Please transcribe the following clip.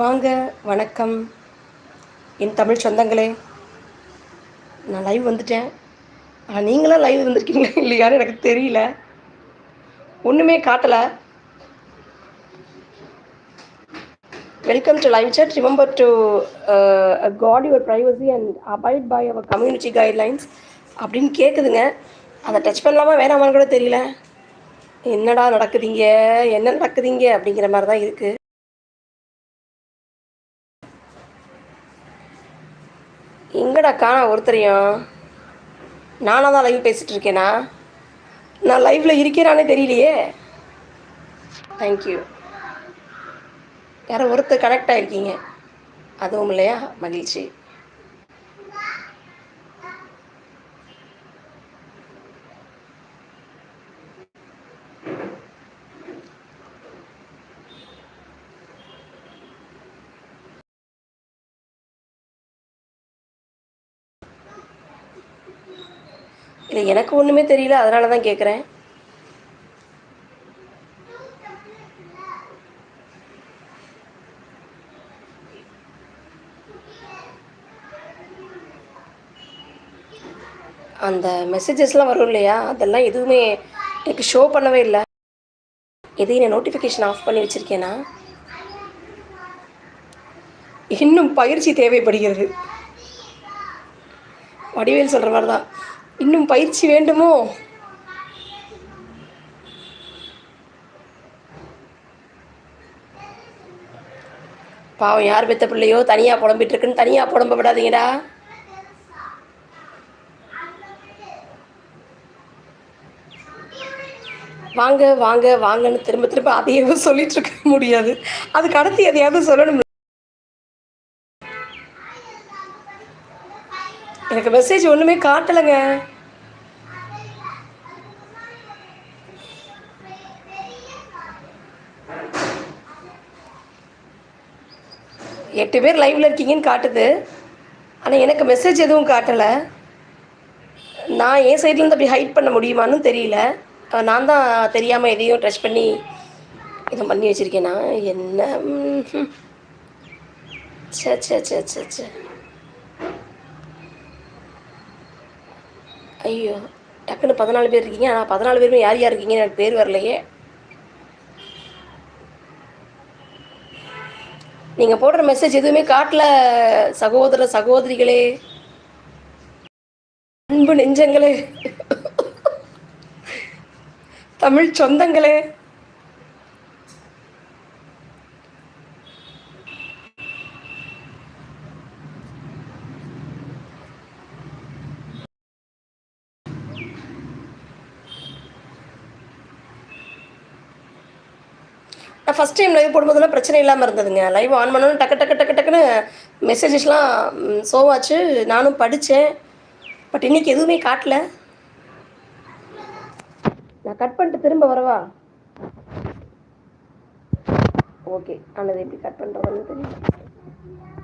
வாங்க வணக்கம். என் தமிழ் சொந்தங்களே நான் லைவ் வந்துட்டேன். ஆனால் நீங்களாம் லைவ் வந்திருக்கீங்களா இல்லையான்னு எனக்கு தெரியல. ஒன்றுமே காட்டலை. Welcome to live chat. Remember to guard your privacy and abide by our community guidelines அப்படின்னு கேட்குதுங்க அதை டச் பண்ணலாமா வேணாமான்னு கூட தெரியல. என்னடா நடக்குதுங்க? என்ன நடக்குதுங்க? அப்படிங்கிற மாதிரி தான் இருக்குது எங்கடா காண ஒருத்தரையும் நானாக தான் லைவ் பேசிகிட்டு இருக்கேனா நான் லைவில் இருக்கிறானே தெரியலையே. தேங்க்யூ யாரோ ஒருத்தர் கனெக்ட் ஆகிருக்கீங்க அதுவும் இல்லையா? மகிழ்ச்சி. இல்லை எனக்கு ஒன்றுமே தெரியல அதனால தான் கேட்குறேன் அந்த மெசேஜஸ்லாம் வரும் இல்லையா? அதெல்லாம் எதுவுமே எனக்கு ஷோ பண்ணவே இல்லை. எதையும் நான் நோட்டிஃபிகேஷன் ஆஃப் பண்ணி வச்சுருக்கேனா? இன்னும் பயிற்சி தேவைப்படுகிறது. வடிவேல் சொல்கிற மாதிரி தான் இன்னும் பயிற்சி வேண்டுமோ? பாவம் யார் பெத்த பிள்ளையோ? தனியாக புலம்பிட்டு இருக்குன்னு தனியாக புலம்ப விடாதீங்கடா. வாங்க வாங்க வாங்கன்னு திரும்ப திரும்ப அதையே சொல்லிட்டு இருக்க முடியாது. அதுக்கு அடுத்து எதையாவது சொல்லணும். எனக்கு மெசேஜ் ஒன்றுமே காட்டலைங்க. எட்டு பேர் லைவில் இருக்கீங்கன்னு காட்டுது. ஆனால் எனக்கு மெசேஜ் எதுவும் காட்டலை. நான் என் சைட்லேருந்து அப்படி ஹைட் பண்ண முடியுமான்னு தெரியல. நான் தான் தெரியாமல் எதையும் ட்ரெஸ் பண்ணி இதை பண்ணி வச்சுருக்கேன்னா என்ன? சே சே சே சே சே ஐயோ டக்குன்னு பதினாலு பேர் இருக்கீங்க. ஆனால் பதினாலு பேருமே யார் யார் இருக்கீங்கன்னு எனக்கு பேர் வரலையே. நீங்கள் போடுற மெசேஜ் எதுவுமே காட்டல சகோதர சகோதரிகளே. அன்பு நெஞ்சங்களே. தமிழ் சொந்தங்களே. நான் ஃபஸ்ட் டைம் லைவ் போடும்போதெல்லாம் பிரச்சனை இல்லாமல் இருந்ததுங்க. லைவ் ஆன் பண்ணணும் டக்கு டக்கு டக்கு டக்குன்னு மெசேஜஸ்லாம் ஷோவாச்சு நானும் படித்தேன் பட் இன்றைக்கி எதுவுமே காட்டல. நான் கட் பண்ணிட்டு திரும்ப வரவா? ஓகே ஆனால் எப்படி கட் பண்ணுறதுன்னு தெரியல